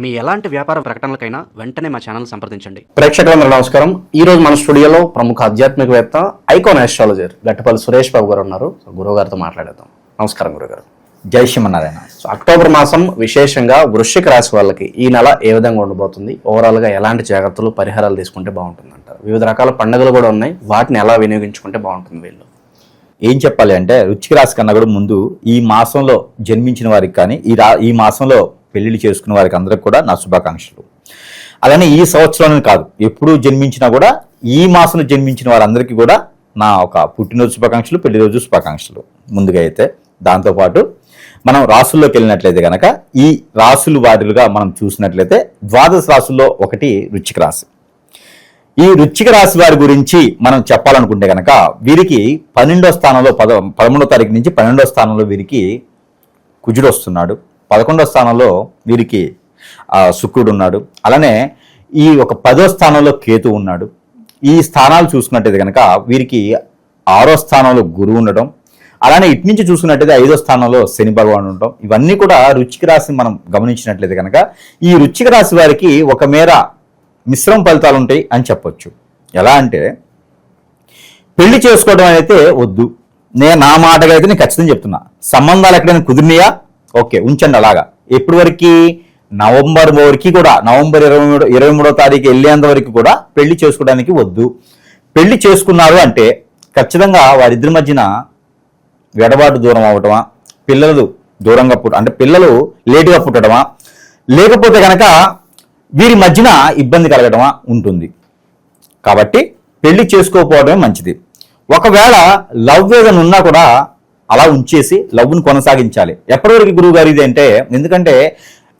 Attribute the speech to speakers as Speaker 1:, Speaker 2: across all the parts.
Speaker 1: మీ ఎలాంటి వ్యాపార ప్రకటనలకైనా వెంటనే మా ఛానల్ సంప్రదించండి.
Speaker 2: ప్రేక్షకులందరూ నమస్కారం. ఈ రోజు మన స్టూడియోలో ప్రముఖ ఆధ్యాత్మికవేత్త ఐకాన్ ఆస్ట్రాలజర్ గట్టపల్లి సురేష్ బాబు గారు ఉన్నారు. సో గురువు గారితో మాట్లాడేద్దాం. నమస్కారం గురుగారు
Speaker 3: జై శ్రీమన్నారాయణ.
Speaker 2: సో అక్టోబర్ మాసం విశేషంగా వృశ్చిక రాశి వాళ్ళకి ఈ నెల ఏ విధంగా ఉండబోతుంది? ఓవరాల్గా ఎలాంటి జాగ్రత్తలు పరిహారాలు తీసుకుంటే బాగుంటుంది అంటారు వివిధ రకాల పండుగలు కూడా ఉన్నాయి. వాటిని ఎలా వినియోగించుకుంటే బాగుంటుంది వీళ్ళు?
Speaker 3: ఏం చెప్పాలి అంటే రుచిక రాశి కన్నా కూడా ముందు ఈ మాసంలో జన్మించిన వారికి కానీ ఈ రా ఈ మాసంలో పెళ్ళిళ్ళు చేసుకున్న వారికి అందరికి కూడా నా శుభాకాంక్షలు. అలానే ఈ సంవత్సరం కాదు ఎప్పుడు జన్మించినా కూడా ఈ మాసంలో జన్మించిన వారందరికీ కూడా నా ఒక పుట్టినరోజు శుభాకాంక్షలు పెళ్ళి రోజు శుభాకాంక్షలు. ముందుగా అయితే దాంతోపాటు మనం రాసుల్లోకి వెళ్ళినట్లయితే కనుక ఈ రాసులు వారిలుగా మనం చూసినట్లయితే ద్వాదశ రాసుల్లో ఒకటి రుచిక రాశి. ఈ రుచిక రాశి వారి గురించి మనం చెప్పాలనుకుంటే కనుక వీరికి పన్నెండో స్థానంలో పద పదమూడో తారీఖు నుంచి పన్నెండో స్థానంలో వీరికి కుజుడు వస్తున్నాడు. పదకొండో స్థానంలో వీరికి శుక్రుడు ఉన్నాడు. అలానే ఈ ఒక పదో స్థానంలో కేతు ఉన్నాడు. ఈ స్థానాలు చూసుకున్నట్టయితే కనుక వీరికి ఆరో స్థానంలో గురువు ఉండడం అలానే ఇటు నుంచి చూసుకున్నట్టయితే ఐదో స్థానంలో శని భగవాన్ ఉండటం. ఇవన్నీ కూడా రుచిక రాశిని మనం గమనించినట్లయితే కనుక ఈ రుచిక రాశి వారికి ఒక మేర మిశ్రమ ఫలితాలు ఉంటాయి అని చెప్పొచ్చు. ఎలా అంటే పెళ్ళి చేసుకోవడం అయితే వద్దు. నేను నా మాటగా అయితే నేను ఖచ్చితంగా చెప్తున్నా. సంబంధాలు ఎక్కడైనా కుదిరినాయా? ఓకే ఉంచండి అలాగా. ఎప్పటి వరకు నవంబర్ వరకు కూడా నవంబర్ ఇరవై మూడు ఇరవై మూడో తారీఖు వెళ్ళేంత వరకు కూడా పెళ్ళి చేసుకోవడానికి వద్దు. పెళ్ళి చేసుకున్నారు అంటే ఖచ్చితంగా వారిద్దరి మధ్యన వెడబాటు దూరం అవటమా పిల్లలు దూరంగా పుట్ట అంటే పిల్లలు లేటుగా పుట్టడమా లేకపోతే కనుక వీరి మధ్యన ఇబ్బంది కలగడమా ఉంటుంది. కాబట్టి పెళ్ళి చేసుకోకపోవడమే మంచిది. ఒకవేళ లవ్ ఏదైనా ఉన్నా కూడా అలా ఉంచేసి లవ్ను కొనసాగించాలి. ఎప్పటివరకు గురువు గారు ఇది అంటే ఎందుకంటే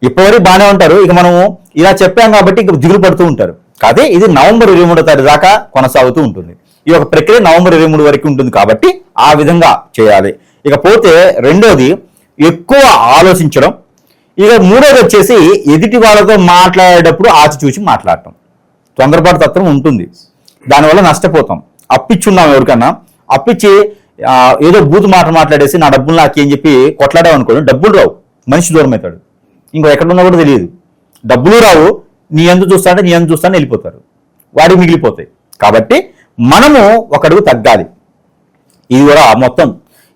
Speaker 3: ఇప్పటివరకు బాగానే ఉంటారు. ఇక మనము ఇలా చెప్పాం కాబట్టి ఇక దిగులు పడుతూ ఉంటారు. కాదే ఇది నవంబర్ ఇరవై మూడో తారీఖు దాకా కొనసాగుతూ ఉంటుంది. ఈ యొక్క ప్రక్రియ నవంబర్ ఇరవై మూడు వరకు ఉంటుంది కాబట్టి ఆ విధంగా చేయాలి. ఇకపోతే రెండోది ఎక్కువ ఆలోచించడం. ఇక మూడోది వచ్చేసి ఎదుటి వాళ్ళతో మాట్లాడేటప్పుడు ఆచి చూసి మాట్లాడటం. తొందరపాటు తత్వం ఉంటుంది. దానివల్ల నష్టపోతాం. అప్పిచ్చున్నాం ఎవరికన్నా. అప్పిచ్చి ఏదో బూతు మాట మాట్లాడేసి నా డబ్బులు నాకు ఏం చెప్పి కొట్లాడాం అనుకోండి డబ్బులు రావు. మనిషి దూరం అవుతాడు ఇంకో ఎక్కడున్నా కూడా తెలియదు. డబ్బులు రావు. నీ ఎందుకు చూస్తానంటే నీ ఎందుకు చూస్తాను వెళ్ళిపోతారు. వాడికి మిగిలిపోతాయి. కాబట్టి మనము ఒక అడుగు తగ్గాలి. ఇది కూడా మొత్తం.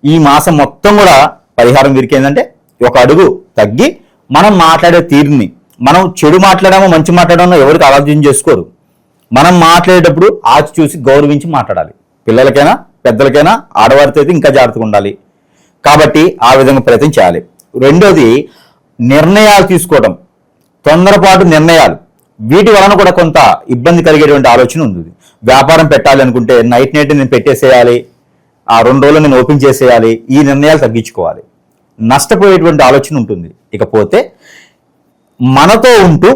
Speaker 3: ఈ మాసం మొత్తం కూడా పరిహారం వీరికి ఏంటంటే ఒక అడుగు తగ్గి మనం మాట్లాడే తీరుని మనం చెడు మాట్లాడామో మంచి మాట్లాడామో ఎవరికి ఆలోచన చేసుకోరు. మనం మాట్లాడేటప్పుడు ఆచి చూసి గౌరవించి మాట్లాడాలి. పిల్లలకైనా? పెద్దలకైనా ఆడవారితో అయితే ఇంకా జాగ్రత్తగా ఉండాలి. కాబట్టి ఆ విధంగా ప్రయత్నం చేయాలి. రెండోది నిర్ణయాలు తీసుకోవడం తొందరపాటు నిర్ణయాలు. వీటి వలన కూడా కొంత ఇబ్బంది కలిగేటువంటి ఆలోచన ఉంది. వ్యాపారం పెట్టాలి అనుకుంటే నైట్ నైట్ నేను పెట్టేసేయాలి. ఆ రెండు రోజులు నేను ఓపెన్ చేసేయాలి. ఈ నిర్ణయాలు తగ్గించుకోవాలి. నష్టపోయేటువంటి ఆలోచన ఉంటుంది. ఇకపోతే మనతో ఉంటూ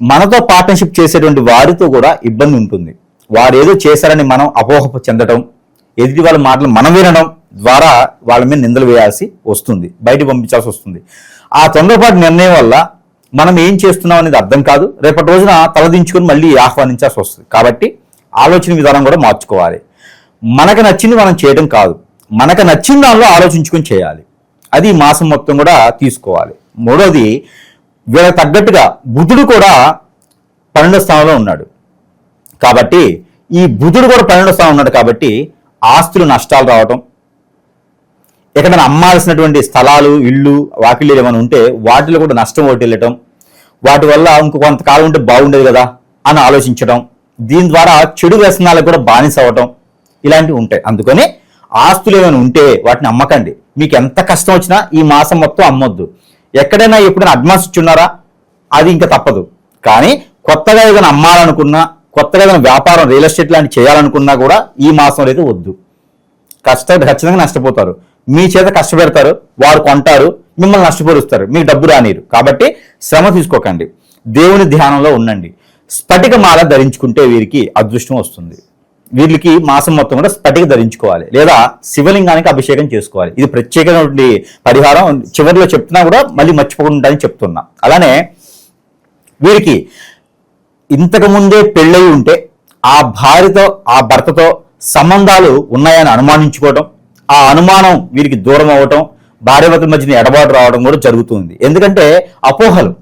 Speaker 3: మనతో పార్ట్నర్షిప్ చేసేటువంటి వారితో కూడా ఇబ్బంది ఉంటుంది. వారు ఏదో చేశారని మనం అపోహ చెందటం ఎదుటి వాళ్ళ మాటలు మనం వినడం ద్వారా వాళ్ళ మీద నిందలు వేయాల్సి వస్తుంది. బయట పంపించాల్సి వస్తుంది. ఆ తొందరపాటు నిర్ణయం వల్ల మనం ఏం చేస్తున్నాం అనేది అర్థం కాదు. రేపటి రోజున తలదించుకొని మళ్ళీ ఆహ్వానించాల్సి వస్తుంది. కాబట్టి ఆలోచన విధానం కూడా మార్చుకోవాలి. మనకు నచ్చింది మనం చేయడం కాదు. మనకు నచ్చిన దానిలో ఆలోచించుకొని చేయాలి. అది మాసం మొత్తం కూడా తీసుకోవాలి. మూడోది వీళ్ళకి తగ్గట్టుగా బుధుడు కూడా పన్నెండో స్థానంలో ఉన్నాడు. కాబట్టి ఈ బుధుడు కూడా పన్నెండో స్థానం ఉన్నాడు కాబట్టి ఆస్తులు నష్టాలు రావటం ఎక్కడైనా అమ్మాల్సినటువంటి స్థలాలు ఇళ్ళు వాకిళ్ళు ఏమైనా ఉంటే వాటిలో కూడా నష్టం ఒకటి వెళ్ళటం వాటి వల్ల ఇంకో కొంతకాలం ఉంటే బాగుండేది కదా అని ఆలోచించడం దీని ద్వారా చెడు వ్యసనాలకు కూడా బానిస అవ్వటం ఇలాంటివి ఉంటాయి. అందుకని ఆస్తులు ఏమైనా ఉంటే వాటిని అమ్మకండి. మీకు ఎంత కష్టం వచ్చినా ఈ మాసం మొత్తం అమ్మొద్దు. ఎక్కడైనా ఎప్పుడైనా అడ్వాన్స్ ఇచ్చున్నారా అది ఇంకా తప్పదు. కానీ కొత్తగా ఏదైనా అమ్మాలనుకున్నా కొత్తగా ఏదైనా వ్యాపారం రియల్ ఎస్టేట్ లాంటి చేయాలనుకున్నా కూడా ఈ మాసంలో అయితే వద్దు. కష్ట ఖచ్చితంగా నష్టపోతారు. మీ చేత కష్టపెడతారు వారు కొంటారు మిమ్మల్ని నష్టపరుస్తారు మీకు డబ్బు రానిరు కాబట్టి శ్రమ తీసుకోకండి. దేవుని ధ్యానంలో ఉండండి. స్ఫటిక మాల ధరించుకుంటే వీరికి అదృష్టం వస్తుంది. వీళ్ళకి మాసం మొత్తం కూడా స్ఫటిక ధరించుకోవాలి. లేదా శివలింగానికి అభిషేకం చేసుకోవాలి. ఇది ప్రత్యేకమైనటువంటి పరిహారం. చివరిలో చెప్తున్నా కూడా మళ్ళీ మర్చిపోకుండా అని చెప్తున్నా. అలానే వీరికి ఇంతకు ముందే పెళ్ళై ఉంటే ఆ భార్యతో ఆ భర్తతో సంబంధాలు ఉన్నాయని అనుమానించుకోవటం ఆ అనుమానం వీరికి దూరం అవ్వటం భార్యభర్తల మధ్యన ఎడబాటు రావడం కూడా జరుగుతుంది. ఎందుకంటే అపోహలు.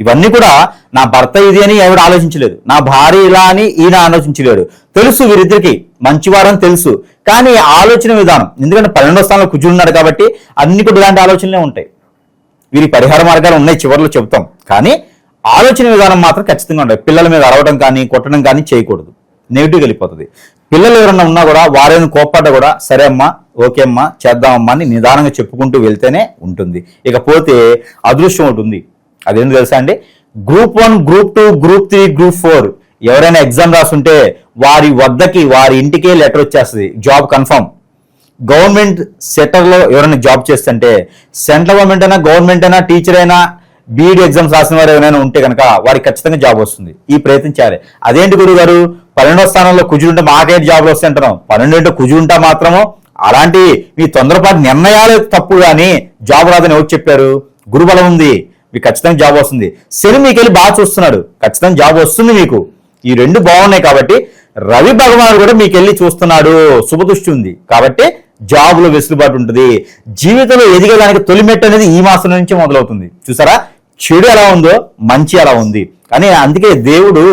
Speaker 3: ఇవన్నీ కూడా నా భర్త ఇది అని ఎవడు ఆలోచించలేదు. నా భార్య ఇలా అని ఈయన ఆలోచించలేడు. తెలుసు వీరిద్దరికి. మంచివారని తెలుసు. కానీ ఆలోచన విధానం. ఎందుకంటే పన్నెండో స్థానంలో కుజులున్నాడు కాబట్టి అన్ని కూడా ఇలాంటి ఆలోచనలే ఉంటాయి. వీరి పరిహార మార్గాలు ఉన్నాయి చివరిలో చెబుతాం. కానీ ఆలోచన విధానం మాత్రం ఖచ్చితంగా ఉండాలి. పిల్లల మీద అరవడం కానీ కొట్టడం కానీ చేయకూడదు. నెగిటివ్ వెళ్ళిపోతుంది. పిల్లలు ఎవరన్నా ఉన్నా కూడా వారైన కోప్పడ్డ కూడా సరే అమ్మా ఓకే అమ్మా చేద్దామమ్మా అని నిదానంగా చెప్పుకుంటూ వెళ్తేనే ఉంటుంది. ఇకపోతే అదృష్టం ఒకటి ఉంది. అదేంటి తెలుసా అండి? Group one group two group three group four ఎవరైనా ఎగ్జామ్ రాసుంటే వారి వద్దకి వారి ఇంటికే లెటర్ వచ్చేస్తుంది. జాబ్ కన్ఫర్మ్ గవర్నమెంట్ సెక్టర్లో ఎవరైనా జాబ్ చేస్తుంటే సెంట్రల్ గవర్నమెంట్ అయినా గవర్నమెంట్ అయినా టీచర్ అయినా బీఈడి ఎగ్జామ్స్ రాసిన వారు ఎవరైనా ఉంటే కనుక వారికి ఖచ్చితంగా జాబ్ వస్తుంది. ఈ ప్రయత్నం చేయాలి. అదేంటి గురువు గారు? పన్నెండో స్థానంలో కుజుంటే మాకేంటి జాబ్లు వస్తాయి అంటున్నాం. పన్నెండు కుజుంటా మాత్రము అలాంటి మీ తొందరపాటు నిర్ణయాలు తప్పు కానీ జాబ్ రాదని ఎవరు చెప్పారు? గురుబలం ఉంది. మీకు ఖచ్చితంగా జాబ్ వస్తుంది. శని మీకు వెళ్ళి బాగా చూస్తున్నాడు. ఖచ్చితంగా జాబ్ వస్తుంది మీకు. ఈ రెండు బాగున్నాయి కాబట్టి రవి భగవానుడు కూడా మీకు వెళ్ళి చూస్తున్నాడు. శుభదృష్టి ఉంది. కాబట్టి జాబ్లో వెసులుబాటు ఉంటుంది. జీవితంలో ఎదిగేదానికి తొలిమెట్టు అనేది ఈ మాసం నుంచి మొదలవుతుంది. చూసారా? చెడు ఎలా ఉందో మంచి అలా ఉంది. కానీ అందుకే దేవుడు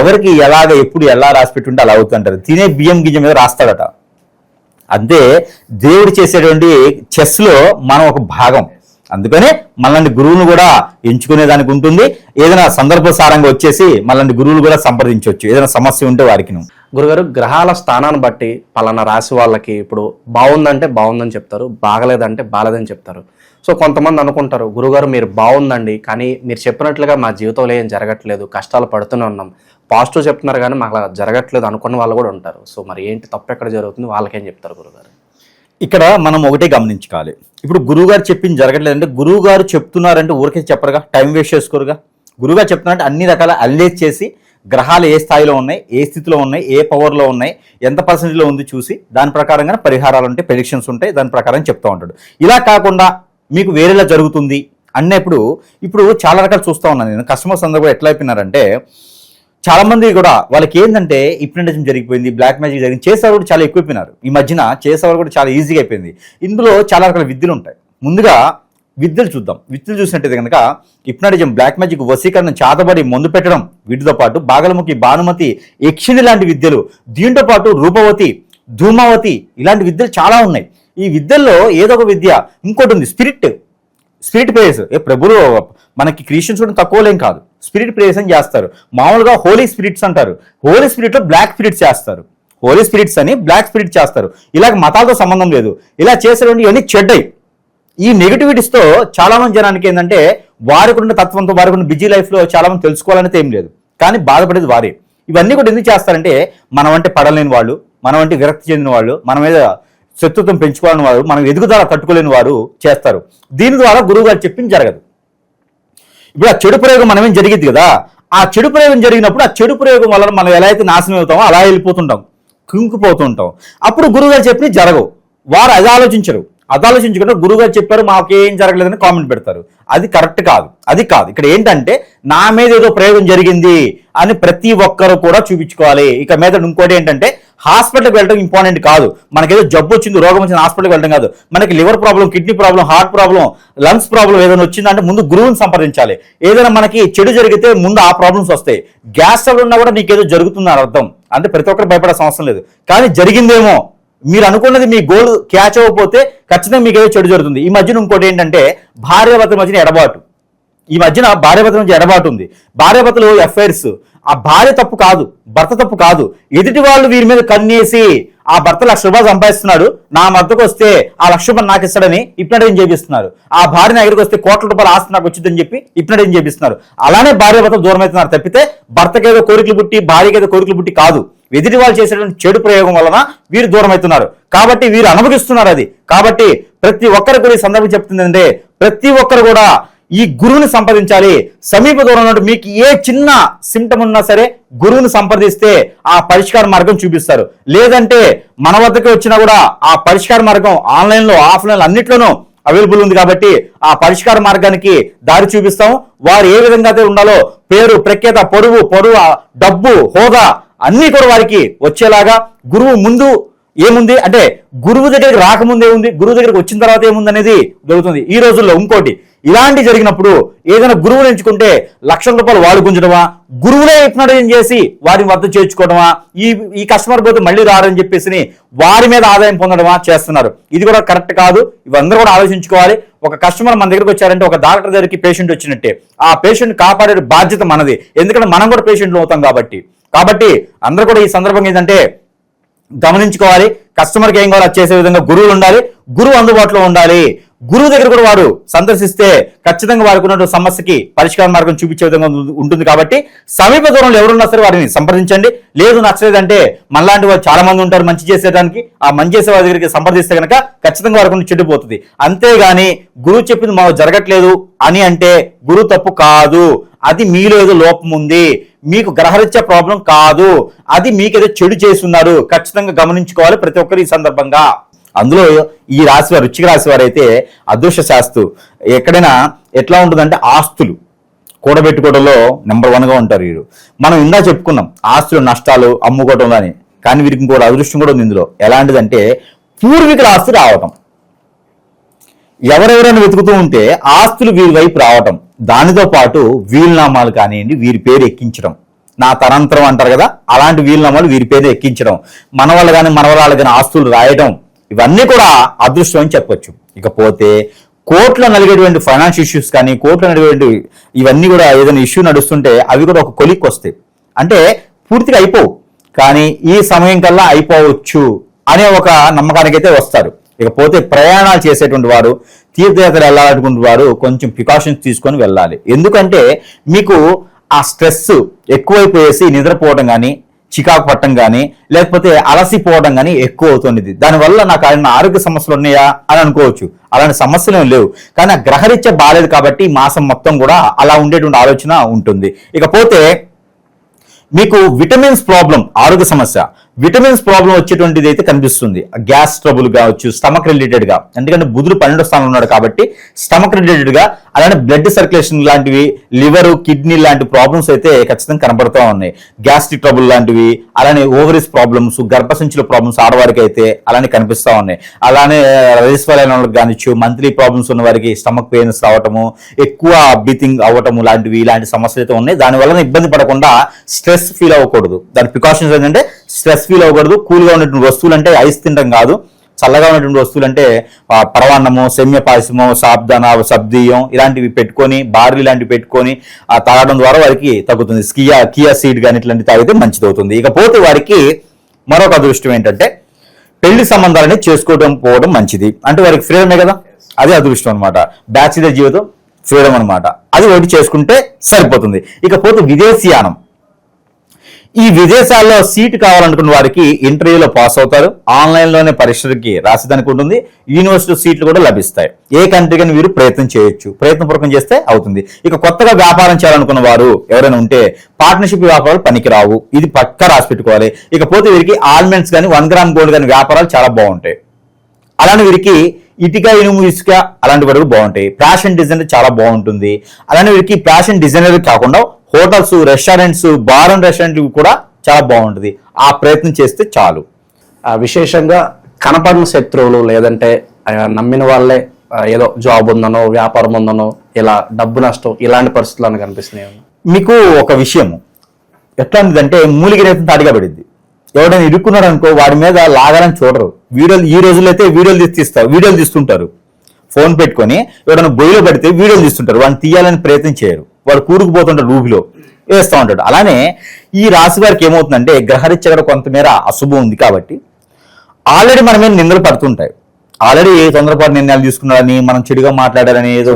Speaker 3: ఎవరికి ఎలాగ ఎప్పుడు ఎలా రాసి పెట్టుంటే అలా అవుతుంటారు తినే బియ్యం గింజ మీద రాస్తాడట. అంతే దేవుడు చేసేటువంటి చెస్లో మనం ఒక భాగం. అందుకనే మళ్ళీ గురువును కూడా ఎంచుకునే దానికి ఉంటుంది. ఏదైనా సందర్భసారంగా వచ్చేసి మళ్ళీ గురువులు కూడా సంప్రదించవచ్చు. ఏదైనా సమస్య ఉంటే వారికి
Speaker 2: గురుగారు గ్రహాల స్థానాన్ని బట్టి పలానా రాశి వాళ్ళకి ఇప్పుడు బాగుందంటే బాగుందని చెప్తారు. బాగలేదంటే బాగలేదని చెప్తారు. సో కొంతమంది అనుకుంటారు గురుగారు మీరు బాగుందండి కానీ మీరు చెప్పినట్లుగా మా జీవితంలో ఏం జరగట్లేదు కష్టాలు పడుతూనే ఉన్నాం. పాజిటివ్ చెప్తున్నారు కానీ మాకు అలా జరగట్లేదు అనుకున్న వాళ్ళు కూడా ఉంటారు. సో మరి ఏంటి తప్పు ఎక్కడ జరుగుతుంది? వాళ్ళకేం చెప్తారు గురుగారు?
Speaker 3: ఇక్కడ మనం ఒకటే గమనించుకోవాలి. ఇప్పుడు గురువుగారు చెప్పింది జరగట్లేదంటే గురువు గారు చెప్తున్నారంటే ఊరికే చెప్పరుగా టైం వేస్ట్ చేసుకోరుగా. గురువుగారు చెప్తున్నారంటే అన్ని రకాల అల్లేజ్ చేసి గ్రహాలు ఏ స్థాయిలో ఉన్నాయి ఏ స్థితిలో ఉన్నాయి ఏ పవర్లో ఉన్నాయి ఎంత పర్సెంటేజ్లో ఉంది చూసి దాని ప్రకారంగా పరిహారాలు ఉంటాయి ప్రెడిక్షన్స్ ఉంటాయి దాని ప్రకారం చెప్తూ ఉంటాడు. ఇలా కాకుండా మీకు వేరేలా జరుగుతుంది అన్నప్పుడు ఇప్పుడు చాలా రకాలు చూస్తూ ఉన్నాను నేను. కస్టమర్స్ అందరూ కూడా ఎట్లా అయిపోయినారంటే చాలామంది కూడా వాళ్ళకి ఏంటంటే హిప్నటిజం జరిగిపోయింది బ్లాక్ మ్యాజిక్ జరిగింది చేసేవారు కూడా చాలా ఎక్కువైపోయినారు ఈ మధ్యన చేసేవారు కూడా చాలా ఈజీగా అయిపోయింది. ఇందులో చాలా రకాల విద్యలు ఉంటాయి. ముందుగా విద్యలు చూద్దాం. విద్యలు చూసినట్టయితే కనుక హిప్నటిజం బ్లాక్ మ్యాజిక్ వసీకరణ చాతబడి మందు పెట్టడం వీటితో పాటు బాగలముఖి భానుమతి యక్షిణి లాంటి విద్యలు దీంతో పాటు రూపవతి ధూమావతి ఇలాంటి విద్యలు చాలా ఉన్నాయి. ఈ విద్యల్లో ఏదో ఒక విద్య ఇంకోటి ఉంది స్పిరిట్ స్పిరిట్ ప్రేయర్స్ ఏ ప్రభులు మనకి క్రిస్టియన్స్ కూడా తక్కువ లేం కాదు. స్పిరిట్ ప్రేయర్స్ అని చేస్తారు. మామూలుగా హోలీ స్పిరిట్స్ అంటారు. హోలీ స్పిరిట్లో బ్లాక్ స్పిరిట్స్ చేస్తారు. హోలీ స్పిరిట్స్ అని బ్లాక్ స్పిరిట్ చేస్తారు. ఇలాగ మతాలతో సంబంధం లేదు. ఇలా చేసేటువంటి ఇవన్నీ చెడ్డయి ఈ నెగిటివిటీస్తో చాలామంది జనానికి ఏంటంటే వారికి ఉన్న తత్వంతో వారికి ఉన్న బిజీ లైఫ్లో చాలామంది తెలుసుకోవాలనేది ఏం లేదు. కానీ బాధపడేది వారే. ఇవన్నీ కూడా ఎందుకు చేస్తారంటే మనం అంటే పడలేని వాళ్ళు మనం అంటే విరక్తి చెందిన వాళ్ళు మన మీద శత్రుత్వం పెంచుకోవాలని వారు మనం ఎదుగుదల తట్టుకోలేని వారు చేస్తారు. దీని ద్వారా గురువు గారు చెప్పింది జరగదు. ఇప్పుడు ఆ చెడు ప్రయోగం మనమేం జరిగింది కదా? ఆ చెడు ప్రయోగం జరిగినప్పుడు ఆ చెడు ప్రయోగం వలన మనం ఎలా అయితే నాశనం అవుతామో అలా వెళ్ళిపోతుంటాం. కుంగిపోతుంటాం అప్పుడు గురువుగారు చెప్పి జరగవు. వారు అది ఆలోచించరు. అది ఆలోచించకుండా గురువుగారు చెప్పారు మాకేం జరగలేదని కామెంట్ పెడతారు. అది కరెక్ట్ కాదు. అది కాదు. ఇక్కడ ఏంటంటే నా మీద ఏదో ప్రయోగం జరిగింది అని ప్రతి ఒక్కరు కూడా చూపించుకోవాలి. ఇక మీద ఇంకోటి ఏంటంటే హాస్పిటల్కి వెళ్ళడం ఇంపార్టెంట్ కాదు. మనకేదో జబ్బు వచ్చింది రోగం వచ్చింది హాస్పిటల్కి వెళ్ళడం కాదు. మనకి liver problem kidney problem heart problem lungs problem ఏదైనా వచ్చిందంటే ముందు గురువుని సంప్రదించాలి. ఏదైనా మనకి చెడు జరిగితే ముందు ఆ ప్రాబ్లమ్స్ వస్తాయి. గ్యాస్ ట్రబుల్ ఉన్నా కూడా నీకేదో జరుగుతుందని అర్థం. అంటే ప్రతి ఒక్కరు భయపడే అవసరం లేదు. కానీ జరిగిందేమో. మీరు అనుకున్నది మీ గోల్ క్యాచ్ అవ్వకపోతే ఖచ్చితంగా మీకు ఏదో చెడు జరుగుతుంది. ఈ మధ్యన ఇంకోటి ఏంటంటే భార్యాభర్తల మధ్యన ఎడబాటు. ఈ మధ్యన భార్యాభర్తల మధ్య ఎడబాటు ఉంది. భార్యాభర్తలు ఎఫ్ఐఆర్స్. ఆ భార్య తప్పు కాదు భర్త తప్పు కాదు. ఎదుటి వాళ్ళు వీరి మీద కన్నేసి ఆ భర్త లక్ష రూపాయలు సంపాదిస్తున్నాడు నా మద్దకు వస్తే ఆ లక్ష రూపాయలు నాకు ఇస్తాడని ఇప్పుడేం చేపిస్తున్నారు? ఆ భార్య నా దగ్గరికి వస్తే కోట్ల రూపాయల ఆస్తి నాకు వచ్చిందని చెప్పి ఇప్పుడేం చేపిస్తున్నారు? అలానే భార్య భర్త దూరం అవుతున్నారు తప్పితే భర్తకేదో కోరికలు పుట్టి భార్యకేదో కోరికలు పుట్టి కాదు. ఎదుటి వాళ్ళు చేసేటువంటి చెడు ప్రయోగం వలన వీరు దూరం అవుతున్నారు కాబట్టి వీరు అనుభవిస్తున్నారు అది. కాబట్టి ప్రతి ఒక్కరికి కూడా ఈ సందర్భం చెప్తుందంటే ప్రతి ఒక్కరు కూడా ఈ గురువుని సంప్రదించాలి. సమీప దూరంలో మీకు ఏ చిన్న సిమ్టమ్ ఉన్నా సరే గురువుని సంప్రదిస్తే ఆ పరిష్కార మార్గం చూపిస్తారు. లేదంటే మన వద్దకు వచ్చినా కూడా ఆ పరిష్కార మార్గం ఆన్లైన్లో ఆఫ్లైన్లో ఆఫ్లైన్ అన్నిట్లోనూ అవైలబుల్ ఉంది కాబట్టి ఆ పరిష్కార మార్గానికి దారి చూపిస్తాం. వారు ఏ విధంగా అయితే ఉండాలో పేరు ప్రఖ్యాత పొరుగు పొరుగు డబ్బు హోదా అన్ని కూడా వారికి వచ్చేలాగా గురువు ముందు ఏముంది? అంటే గురువు దగ్గరికి రాకముందు ఏముంది గురువు దగ్గరికి వచ్చిన తర్వాత ఏముంది అనేది దొరుకుతుంది ఈ రోజుల్లో ఇంకోటి ఇలాంటి జరిగినప్పుడు ఏదైనా గురువుని ఎంచుకుంటే లక్షల రూపాయలు వాడు గుంజడమా? గురువులే హిప్నటైజ్ చేసి వారిని వద్ద చేర్చుకోవడమా? ఈ ఈ కస్టమర్ పోతే మళ్ళీ రారని చెప్పేసి వారి మీద ఆదాయం పొందడమా చేస్తున్నారు. ఇది కూడా కరెక్ట్ కాదు. ఇవందరూ కూడా ఆలోచించుకోవాలి. ఒక కస్టమర్ మన దగ్గరికి వచ్చారంటే ఒక డాక్టర్ దగ్గరికి పేషెంట్ వచ్చినట్టే. ఆ పేషెంట్ కాపాడే బాధ్యత మనది. ఎందుకంటే మనం కూడా పేషెంట్లు అవుతాం కాబట్టి. కాబట్టి అందరూ కూడా ఈ సందర్భంగా ఏంటంటే గమనించుకోవాలి. కస్టమర్కి ఏం కావాలో చేసే విధంగా గురువులు ఉండాలి. గురువు అందుబాటులో ఉండాలి. గురువు దగ్గర కూడా వారు సందర్శిస్తే ఖచ్చితంగా వారికి ఉన్న సమస్యకి పరిష్కార మార్గం చూపించే విధంగా ఉంటుంది కాబట్టి సమీప దూరంలో ఎవరున్నా సరే వారిని సంప్రదించండి. లేదు నచ్చలేదంటే మనలాంటి వారు చాలా మంది ఉంటారు మంచి చేసేదానికి ఆ మంచి చేసే వారి దగ్గరికి సంప్రదిస్తే కనుక ఖచ్చితంగా వారికి ఉన్న చెడిపోతుంది అంతేగాని గురువు చెప్పింది మాకు జరగట్లేదు అని అంటే గురువు తప్పు కాదు. అది మీలో ఏదో లోపం ఉంది. మీకు గ్రహరీత్యా ప్రాబ్లం కాదు. అది మీకేదో చెడు చేస్తున్నారు ఖచ్చితంగా గమనించుకోవాలి ప్రతి ఒక్కరు ఈ సందర్భంగా. అందులో ఈ రాశివారు రుచిక రాశి వారు అయితే అదృష్ట శాస్తు. ఎక్కడైనా ఎట్లా ఉంటుందంటే ఆస్తులు కూడబెట్టుకోవడంలో నెంబర్ వన్గా ఉంటారు వీరు మనం ఇందా చెప్పుకున్నాం ఆస్తులు నష్టాలు అమ్ముకోవడం అని కానీ వీరికి కూడా అదృష్టం కూడా ఉంది ఇందులో. ఎలాంటిదంటే పూర్వీకుల ఆస్తి రావటం. ఎవరెవరైనా వెతుకుతూ ఉంటే ఆస్తులు వీరి వైపు రావటం. దానితో పాటు వీలునామాలు కానివ్వండి వీరి పేరు ఎక్కించడం. నా తరంతరం అంటారు కదా అలాంటి వీలునామాలు వీరి పేరు ఎక్కించడం. మన వాళ్ళు కానీ మన వాళ్ళు కానీ ఆస్తులు రాయడం ఇవన్నీ కూడా అదృష్టం అని చెప్పొచ్చు. ఇకపోతే కోర్టులో నలిగేటువంటి ఫైనాన్స్ ఇష్యూస్ కానీ కోర్టులో నలిగేటువంటి ఇవన్నీ కూడా ఏదైనా ఇష్యూ నడుస్తుంటే అవి కూడా ఒక కొలిక్ వస్తాయి. అంటే పూర్తిగా అయిపోవు. కానీ ఈ సమయం కల్లా అయిపోవచ్చు అనే ఒక నమ్మకానికి అయితే వస్తారు. ఇకపోతే ప్రయాణాలు చేసేటువంటి వారు తీర్థయాత్ర వెళ్ళాలనుకునే వారు కొంచెం ప్రికాషన్స్ తీసుకొని వెళ్ళాలి. ఎందుకంటే మీకు ఆ స్ట్రెస్ ఎక్కువైపోయేసి నిద్రపోవడం కానీ చికాకు పట్టడం కానీ లేకపోతే అలసిపోవడం కానీ ఎక్కువ అవుతుంది దానివల్ల నాకు ఆయన ఆరోగ్య సమస్యలు ఉన్నాయా అని అనుకోవచ్చు. అలాంటి సమస్యలు లేవు. కానీ ఆ గ్రహరీత్యా బాగాలేదు కాబట్టి మాసం మొత్తం కూడా అలా ఉండేటువంటి ఆలోచన ఉంటుంది. ఇకపోతే మీకు విటమిన్స్ ప్రాబ్లం ఆరోగ్య సమస్య. విటమిన్స్ ప్రాబ్లం వచ్చేటువంటిది అయితే కనిపిస్తుంది గ్యాస్ ట్రబుల్ కావచ్చు స్టమక్ రిలేటెడ్గా. ఎందుకంటే బుధుడు పన్నెండో స్థానంలో ఉన్నాడు కాబట్టి స్టమక్ రిలేటెడ్గా అలానే బ్లడ్ సర్క్యులేషన్ లాంటివి లివర్ కిడ్నీ లాంటి ప్రాబ్లమ్స్ అయితే ఖచ్చితంగా కనబడుతూ ఉన్నాయి. గ్యాస్ట్రిక్ ట్రబుల్ లాంటివి అలానే ఓవరీస్ ప్రాబ్లమ్స్ గర్భసంచుల ప్రాబ్లమ్స్ ఆడవారికి అయితే అలానే కనిపిస్తూ ఉన్నాయి. అలానే రైస్వలైన వాళ్ళకి కానిచ్చు మంత్లీ ప్రాబ్లమ్స్ ఉన్న వారికి స్టమక్ పెయిన్స్ రావటము ఎక్కువ బ్రీతింగ్ అవ్వటము లాంటివి ఇలాంటి సమస్యలు అయితే ఉన్నాయి. దానివల్ల ఇబ్బంది పడకుండా స్ట్రెస్ ఫీల్ అవ్వకూడదు. దాని ప్రికాషన్స్ ఏంటంటే స్ట్రెస్ ఫీల్ అవ్వకూడదు. కూల్గా ఉన్నటువంటి వస్తువులు అంటే ఐస్ తినడం కాదు. చల్లగా ఉన్నటువంటి వస్తువులు అంటే పరవాన్నము సెమ్య పాయసము సాబ్దాన సబ్దీయం ఇలాంటివి పెట్టుకొని బార్లీ ఇలాంటివి పెట్టుకొని ఆ తాగడం ద్వారా వారికి తగ్గుతుంది. కియా కియా సీడ్ కానీ ఇట్లాంటివి తాగితే మంచిది అవుతుంది ఇకపోతే వారికి మరొక అదృష్టం ఏంటంటే పెళ్ళి సంబంధాలని చేసుకోవడం పోవడం మంచిది. అంటే వారికి ఫ్రీడమే కదా? అదే అదృష్టం అనమాట బ్యాచిలర్ జీవితం ఫ్రీడమ్ అనమాట అది ఒకటి చేసుకుంటే సరిపోతుంది. ఇకపోతే విదేశీయానం ఈ విదేశాల్లో సీట్ కావాలనుకున్న వారికి ఇంటర్వ్యూలో పాస్ అవుతారు. ఆన్లైన్లోనే పరీక్షలకి రాసేదానికి ఉంటుంది. యూనివర్సిటీ సీట్లు కూడా లభిస్తాయి. ఏ కంట్రీకని వీరు ప్రయత్నం చేయొచ్చు. ప్రయత్నపూర్వకం చేస్తే అవుతుంది. ఇక కొత్తగా వ్యాపారం చేయాలనుకున్న వారు ఎవరైనా ఉంటే పార్ట్నర్షిప్ వ్యాపారాలు పనికిరావు. ఇది పక్కా రాసి పెట్టుకోవాలి. ఇకపోతే వీరికి ఆల్మెంట్స్ కానీ వన్ గ్రామ్ గోల్డ్ కానీ వ్యాపారాలు చాలా బాగుంటాయి. అలానే వీరికి ఇటుక ఇనుము ఇసుక అలాంటి వరకు బాగుంటాయి. ఫ్యాషన్ డిజైనర్ చాలా బాగుంటుంది. అలానే వీరికి ఫ్యాషన్ డిజైనర్ కాకుండా hotels restaurants bar and restaurant కూడా చాలా బాగుంటుంది. ఆ ప్రయత్నం చేస్తే చాలు.
Speaker 2: ఆ, విశేషంగా కనపడిన శత్రువులు లేదంటే నమ్మిన వాళ్ళే ఏదో జాబ్ ఉందనో వ్యాపారం ఉందనో ఇలా డబ్బు నష్టం ఇలాంటి పరిస్థితులు కనిపిస్తున్నాయి.
Speaker 3: మీకు ఒక విషయం ఎట్లాంటిదంటే మూలికి రేతం తాడిగా పడింది. ఎవడైనా ఇరుక్కున్నాడు అనుకో వాడి మీద లాగాలని చూడరు. వీడియోలు ఈ రోజుల్లో అయితే వీడియోలు తీసి తీస్తారు వీడియోలు తీస్తుంటారు. ఫోన్ పెట్టుకొని ఎవడైనా బొయ్యిలో పడితే వీడియోలు తీస్తుంటారు. వాడిని తీయాలని ప్రయత్నం చేయరు. వాడు కూరుకుపోతుంటాడు ఊబిలో వేస్తూ ఉంటాడు. అలానే ఈ రాశి వారికి ఏమవుతుందంటే గ్రహరీత్యా కూడా కొంతమేర అశుభం ఉంది కాబట్టి ఆల్రెడీ మన మీద నిందలు పడుతుంటాయి. ఆల్రెడీ ఏ తొందరపాటు నిర్ణయాలు తీసుకున్నారని మనం చెడుగా మాట్లాడారని ఏదో.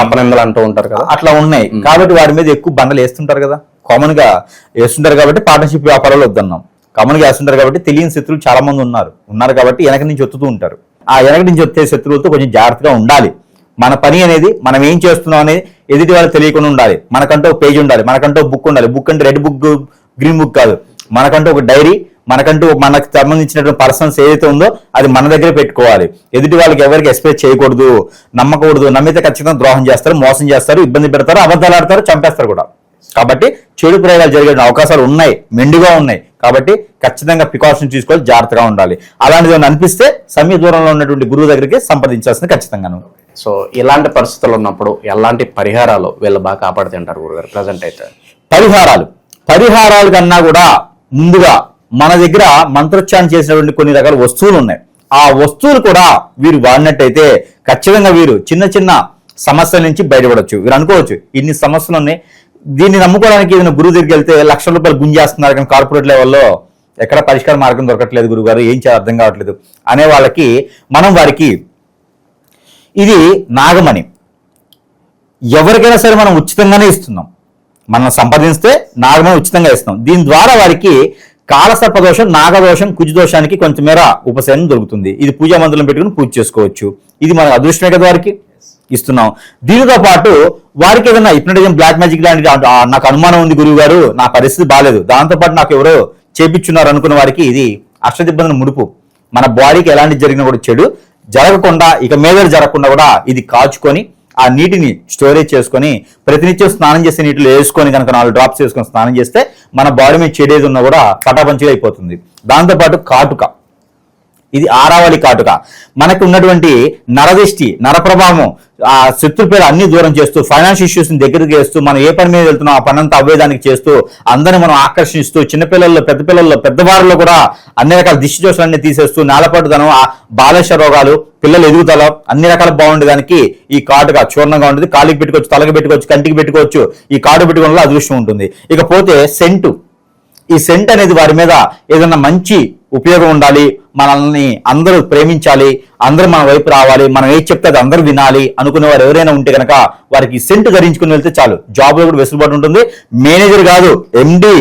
Speaker 2: అపనిందలు అంటూ ఉంటారు కదా.
Speaker 3: అట్లా ఉన్నాయి. కాబట్టి వాడి మీద ఎక్కువ బండలు వేస్తుంటారు కదా. కామన్గా వేస్తుంటారు కాబట్టి పార్ట్నర్షిప్ వ్యాపారాలు వద్దన్నాం. కామన్గా వేస్తుంటారు కాబట్టి తెలియని శత్రువులు చాలా మంది ఉన్నారు. ఉన్నారు కాబట్టి వెనక నుంచి ఒత్తుతూ ఉంటారు. ఆ వెనక నుంచి వచ్చే శత్రువులతో కొంచెం జాగ్రత్తగా ఉండాలి. మన పని అనేది మనం ఏం చేస్తున్నాం అనేది ఎదుటి వాళ్ళకి తెలియకుండా ఉండాలి. మనకంటూ ఒక పేజ్ ఉండాలి. మనకంటూ ఒక బుక్ ఉండాలి. బుక్ అంటే రెడ్ బుక్ గ్రీన్ బుక్ కాదు. మనకంటూ ఒక డైరీ మనకంటూ మనకు సంబంధించినటువంటి పర్సన్స్ ఏదైతే ఉందో అది మన దగ్గర పెట్టుకోవాలి. ఎదుటి వాళ్ళకి ఎవరికి ఎక్స్ప్రెస్ చేయకూడదు నమ్మకూడదు నమ్మితే ఖచ్చితంగా ద్రోహం చేస్తారు మోసం చేస్తారు ఇబ్బంది పెడతారు అబద్ధాలు ఆడతారు చంపేస్తారు కూడా. కాబట్టి చెడు ప్రయోగాలు జరిగే అవకాశాలు ఉన్నాయి. మెండుగా ఉన్నాయి. కాబట్టి ఖచ్చితంగా ప్రికాషన్ తీసుకోవాలి. జాగ్రత్తగా ఉండాలి. అలాంటిది అనిపిస్తే సమీప దూరంలో ఉన్నటువంటి గురువు దగ్గరికి సంప్రదించాల్సింది ఖచ్చితంగాను.
Speaker 2: సో ఇలాంటి పరిస్థితులు ఉన్నప్పుడు ఎలాంటి పరిహారాలు వీళ్ళు బాగా కాపాడుతుంటారు గురుగారు? ప్రజెంట్ అయితే.
Speaker 3: పరిహారాలు. పరిహారాల కన్నా కూడా ముందుగా మన దగ్గర మంత్రోచ్చారణ చేసినటువంటి కొన్ని రకాల వస్తువులు ఉన్నాయి. ఆ వస్తువులు కూడా వీరు వాడినట్టయితే ఖచ్చితంగా వీరు చిన్న చిన్న సమస్యల నుంచి బయటపడవచ్చు వీరు అనుకోవచ్చు ఇన్ని సమస్యలు ఉన్నాయి. దీన్ని నమ్ముకోవడానికి ఏదైనా గురువు దగ్గరికి వెళ్తే లక్షల రూపాయలు గుంజేస్తున్నారు కానీ కార్పొరేట్ లెవెల్లో ఎక్కడ పరిష్కార మార్గం దొరకట్లేదు గురుగారు ఏం చేయాలి అర్థం కావట్లేదు. అనే వాళ్ళకి మనం వారికి ఇది నాగమణి. ఎవరికైనా సరే మనం ఉచితంగానే ఇస్తున్నాం. మనం సంపాదిస్తే నాగమణి ఉచితంగా ఇస్తున్నాం. దీని ద్వారా వారికి కాలసర్పదోషం నాగదోషం కుజదోషానికి కొంచెమేర ఉపశమనం దొరుకుతుంది. ఇది పూజా మందిరం పెట్టుకుని పూజ చేసుకోవచ్చు. ఇది మన అదృష్టమే కదా వారికి ఇస్తున్నాం. దీనితో పాటు వారికి ఏదైనా హిప్నటిజం బ్లాక్ మ్యాజిక్ లాంటి నాకు అనుమానం ఉంది గురువు గారు నా పరిస్థితి బాగాలేదు దాంతో పాటు నాకు ఎవరో చేపించున్నారు అనుకున్న వారికి ఇది అష్టదిబ్బందుల ముడుపు. మన బాడీకి ఎలాంటి జరిగినా కూడా చెడు. జరగకుండా ఇక మీద జరగకుండా కూడా ఇది కాచుకొని ఆ నీటిని స్టోరేజ్ చేసుకొని ప్రతినిత్యం స్నానం చేసే నీటిలో వేసుకొని కనుక నాలుగు డ్రాప్స్ వేసుకొని స్నానం చేస్తే మన బాడీ మీద చెడేది ఉన్నా కూడా పటాపంచిగా అయిపోతుంది. దాంతోపాటు కాటుక. ఇది ఆరావళి కాటుక. మనకు ఉన్నటువంటి నరదిష్టి నరప్రభావం ఆ శత్రు పేరు అన్ని దూరం చేస్తూ ఫైనాన్స్ ఇష్యూస్ని దగ్గరికి చేస్తూ మనం ఏ పని మీద వెళ్తున్నాం ఆ పని అంతా అవ్వేదానికి చేస్తూ అందరిని మనం ఆకర్షిస్తూ చిన్నపిల్లల్లో పెద్ద పిల్లల్లో పెద్దవారిలో కూడా అన్ని రకాల దిష్టి దోషాలన్నీ తీసేస్తూ నేలపాటు ఆ బాలశ రోగాలు పిల్లలు ఎదుగుదల అన్ని రకాల బాగుండేదానికి ఈ కార్డుగా చూర్ణంగా ఉంటుంది కాలికి పెట్టుకోవచ్చు తలకి పెట్టుకోవచ్చు కంటికి పెట్టుకోవచ్చు ఈ కార్డు పెట్టుకోవడం అదృష్టం ఉంటుంది. ఇకపోతే సెంటు. ఈ సెంట్ అనేది వారి మీద ఏదైనా మంచి ఉపయోగం ఉండాలి మనల్ని అందరూ ప్రేమించాలి అందరూ మన వైపు రావాలి మనం ఏది చెప్తే అది అందరూ వినాలి అనుకునే వారు ఎవరైనా ఉంటే కనుక వారికి సెంట్ ధరించుకుని వెళ్తే చాలు. జాబ్లో కూడా వెసులుబాటు ఉంటుంది. మేనేజర్ కాదు ఎండి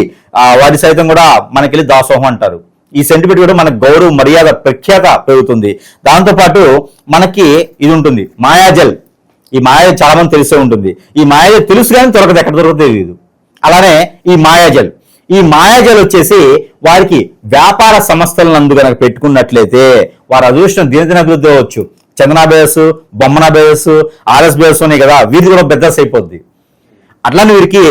Speaker 3: వారి సైతం కూడా మనకెళ్ళి దాసోహం అంటారు. ఈ సెంట్ పెట్టి మనకు గౌరవ మర్యాద ప్రఖ్యాత పెరుగుతుంది. దాంతోపాటు మనకి ఇది ఉంటుంది. మాయాజల్. ఈ మాయ చాలా మంది తెలిసే ఉంటుంది. ఈ మాయాజల్ తెలుసు కానీ దొరకదు ఎక్కడ దొరకదు తెలియదు అలానే ఈ మాయాజల్. ఈ మాయాజల్ వచ్చేసి వారికి వ్యాపార సంస్థల నందు కనుక పెట్టుకున్నట్లయితే వారి అదృష్టం దినదిన అభివృద్ధి అవ్వచ్చు. Chandana base Bommana base RS బేస్ ఉన్నాయి కదా వీరిది కూడా పెద్దస్ అయిపోద్ది. అట్లానే వీరికి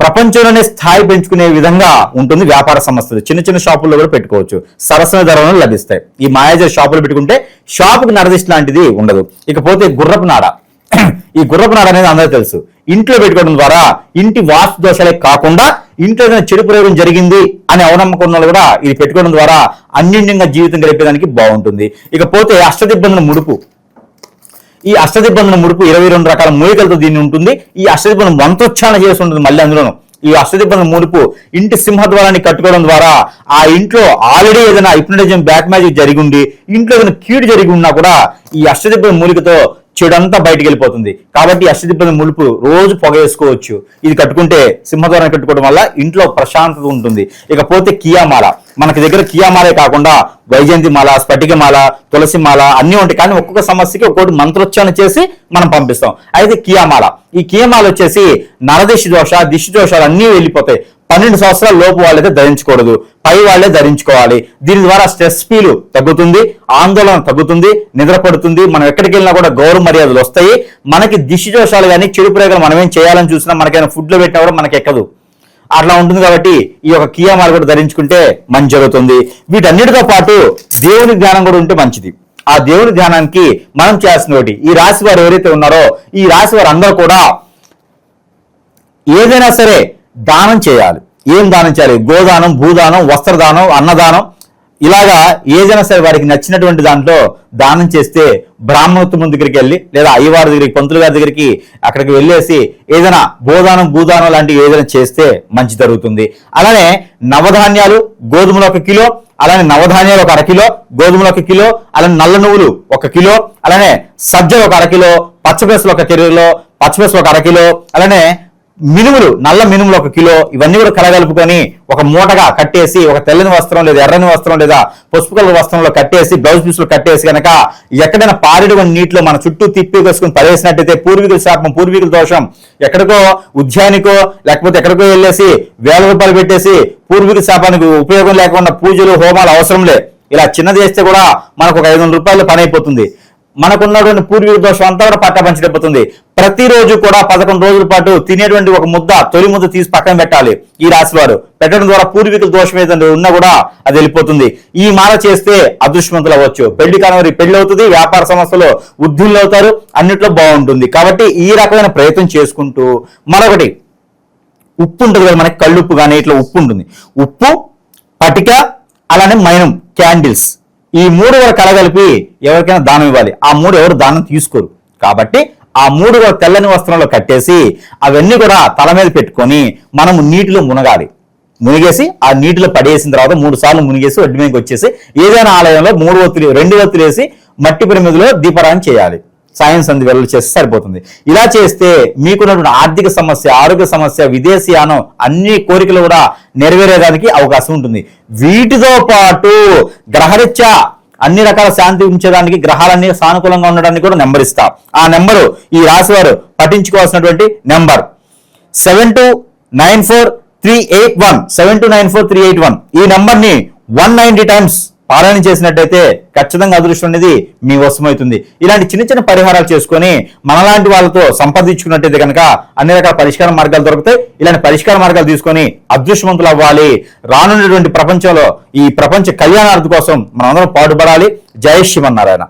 Speaker 3: ప్రపంచంలోనే స్థాయి పెంచుకునే విధంగా ఉంటుంది వ్యాపార సంస్థలు. చిన్న చిన్న షాపుల్లో కూడా పెట్టుకోవచ్చు. సరసన ధరలను లభిస్తాయి. ఈ మాయాజర్ షాపులు పెట్టుకుంటే షాపుకి నరదిష్టి లాంటిది ఉండదు. ఇకపోతే గుర్రపు నాడ. ఈ గుర్రపు నాడ అనేది అందరూ తెలుసు. ఇంట్లో పెట్టుకోవడం ద్వారా ఇంటి వాస్తు దోషాలే కాకుండా ఇంట్లో ఏదైనా చెడు ప్రయోగం జరిగింది అని అవనమ్మకం ఉన్న వాళ్ళు కూడా ఇది పెట్టుకోవడం ద్వారా అన్యోన్యంగా జీవితం గడిపేదానికి బాగుంటుంది. ఇకపోతే అష్టదిబ్బందుల ముడుపు. ఈ అష్టదిబ్బందుల ముడుపు ఇరవై రెండు రకాల మూలికలతో దీన్ని ఉంటుంది. ఈ అష్టదిబ్బందం మంత్రోచ్చారణ చేసి ఉంటుంది మళ్ళీ అందులోనూ. ఈ అష్టదిబ్బందుల ముడుపు ఇంటి సింహద్వారాన్ని కట్టుకోవడం ద్వారా ఆ ఇంట్లో ఆల్రెడీ ఏదైనా హిప్నటిజం బ్యాక్ మ్యాజిక్ జరిగి ఉండి ఇంట్లో ఏదైనా కీడు జరిగి ఉన్నా కూడా ఈ అష్టదిబ్బంది మూలికతో చెడంతా బయటికి వెళ్ళిపోతుంది. కాబట్టి ఈ ములుపు రోజు పొగ వేసుకోవచ్చు. ఇది కట్టుకుంటే సింహద్వారం కట్టుకోవడం వల్ల ఇంట్లో ప్రశాంతత ఉంటుంది. ఇకపోతే కియామాల. మనకి దగ్గర కియామాలే కాకుండా వైజయంతి మాల స్ఫటిక మాల తులసి మాల అన్నీ ఉంటాయి. కానీ ఒక్కొక్క సమస్యకి ఒక్కొక్కటి మంత్రోచ్చారణ చేసి మనం పంపిస్తాం. అయితే కియామాల. ఈ కియామాల వచ్చేసి నరదిశి దోష దిష్టి దోషాలు అన్నీ వెళ్ళిపోతాయి. పన్నెండు సంవత్సరాల లోపు వాళ్ళైతే ధరించకూడదు. పై వాళ్ళే ధరించుకోవాలి. దీని ద్వారా స్ట్రెస్ ఫీల్ తగ్గుతుంది ఆందోళన తగ్గుతుంది నిద్ర పడుతుంది. మనం ఎక్కడికి వెళ్ళినా కూడా గౌరవ మర్యాదలు వస్తాయి. మనకి దిష్టి దోషాలు కానీ చెడు ప్రయోగాలు మనం ఏం చేయాలని చూసినా మనకైనా ఫుడ్లో పెట్టినా కూడా మనకి ఎక్కదు. అట్లా ఉంటుంది కాబట్టి ఈ యొక్క కియామాలు కూడా ధరించుకుంటే మంచి జరుగుతుంది. వీటన్నిటితో పాటు దేవుని జ్ఞానం కూడా ఉంటే మంచిది. ఆ దేవుని ధ్యానానికి మనం చేయాల్సిన ఒకటి ఈ రాశి వారు ఎవరైతే ఉన్నారో ఈ రాశి వారు అందరూ కూడా ఏదైనా సరే దానం చేయాలి. ఏం దానం చేయాలి? గోదానం భూదానం వస్త్రదానం అన్నదానం. ఇలాగా ఏదైనా సరే వారికి నచ్చినటువంటి దాంట్లో దానం చేస్తే బ్రాహ్మణోత్తమం దగ్గరికి వెళ్ళి లేదా అయ్యవారి దగ్గరికి పంతులు గారి దగ్గరికి అక్కడికి వెళ్ళేసి ఏదైనా గోదానం భూదానం లాంటివి ఏదైనా చేస్తే మంచి జరుగుతుంది. అలానే నవధాన్యాలు గోధుమలు ఒక కిలో అలానే నవధాన్యాలు ఒక అరకిలో గోధుమలు ఒక కిలో అలానే నల్ల నువ్వులు ఒక కిలో అలానే సజ్జలు ఒక అరకిలో పచ్చపెసలు ఒక కిలో పచ్చపెసలు ఒక అరకిలో అలానే మినుములు నల్ల మినుములు ఒక కిలో ఇవన్నీ కూడా కలగలుపుకొని ఒక మూటగా కట్టేసి ఒక తెల్లని వస్త్రం లేదా ఎర్రని వస్త్రం లేదా పసుపు కలర్ వస్త్రంలో కట్టేసి బ్లౌజ్ పీసులు కట్టేసి కనుక ఎక్కడైనా పారేడు నీటిలో మన చుట్టూ తిప్పి వేసుకుని పడేసినట్టయితే పూర్వీకుల శాపం పూర్వీకుల దోషం. ఎక్కడికో ఉద్యానికో లేకపోతే ఎక్కడికో వెళ్ళేసి వేల రూపాయలు పెట్టేసి పూర్వీకుల శాపానికి ఉపయోగం లేకుండా పూజలు హోమాలు అవసరం లే. ఇలా చిన్నది చేస్తే కూడా మనకు ఒక ఐదు వందల రూపాయలు పని అయిపోతుంది. మనకున్నటువంటి పూర్వీక దోషం అంతా కూడా పట్టపంచడిపోతుంది ప్రతిరోజు కూడా పదకొండు రోజుల పాటు తినేటువంటి ఒక ముద్ద తొలి ముద్ద తీసి పక్కన పెట్టాలి ఈ రాశి వారు పెట్టడం ద్వారా పూర్వీకుల దోషం ఏదైనా ఉన్నా కూడా అది వెళ్ళిపోతుంది. ఈ మాల చేస్తే అదృష్టవంతులు అవ్వచ్చు. పెళ్ళి కానవారి పెళ్ళి అవుతుంది వ్యాపార సంస్థలు వృద్ధులు అవుతారు అన్నిట్లో బాగుంటుంది. కాబట్టి ఈ రకమైన ప్రయత్నం చేసుకుంటూ మరొకటి ఉప్పు ఉంటుంది కదా మనకి కళ్ళుప్పు కానీ ఇట్లా ఉప్పు ఉంటుంది. ఉప్పు పటిక అలానే మైనం క్యాండిల్స్. ఈ మూడు కూడా కలగలిపి ఎవరికైనా దానం ఇవ్వాలి. ఆ మూడు ఎవరు దానం తీసుకోరు. కాబట్టి ఆ మూడు కూడా తెల్లని వస్త్రంలో కట్టేసి అవన్నీ కూడా తల మీద పెట్టుకొని మనము నీటిలో మునగాలి. మునిగేసి ఆ నీటిలో పడేసిన తర్వాత మూడు సార్లు మునిగేసి ఒడ్డు మీదకి వచ్చేసి ఏదైనా ఆలయంలో మూడు ఒత్తులు రెండు ఒత్తులు వేసి మట్టి పిరమిదిలో దీపారాయణ చేయాలి. సాయం సంధి వెళ్ళి చేస్తే సరిపోతుంది. ఇలా చేస్తే మీకున్నటువంటి ఆర్థిక సమస్య ఆరోగ్య సమస్య విదేశీయానం అన్ని కోరికలు కూడా నెరవేరేదానికి అవకాశం ఉంటుంది. వీటితో పాటు గ్రహరీత్యా అన్ని రకాల శాంతి ఉంచేదానికి గ్రహాలన్నీ సానుకూలంగా ఉండడానికి కూడా నెంబర్ ఇస్తా. ఆ నెంబరు ఈ రాశి వారు పఠించుకోవాల్సినటువంటి number. Seven two nine four three eight one seven two nine four three eight one. ఈ నెంబర్ని వన్ నైన్టీ టైమ్స్ పారాయణ చేసినట్టయితే ఖచ్చితంగా అదృష్టం అనేది మీ వశమవుతుంది ఇలాంటి చిన్న చిన్న పరిహారాలు చేసుకొని మనలాంటి వాళ్ళతో సంపాదించుకున్నట్టయితే కనుక అన్ని రకాల పరిష్కార మార్గాలు దొరుకుతాయి. ఇలాంటి పరిష్కార మార్గాలు తీసుకొని అదృష్టవంతులు అవ్వాలి. రానున్నటువంటి ప్రపంచంలో ఈ ప్రపంచ కళ్యాణార్థి కోసం మనందరం పాటుపడాలి. జయ శివన్నారాయణ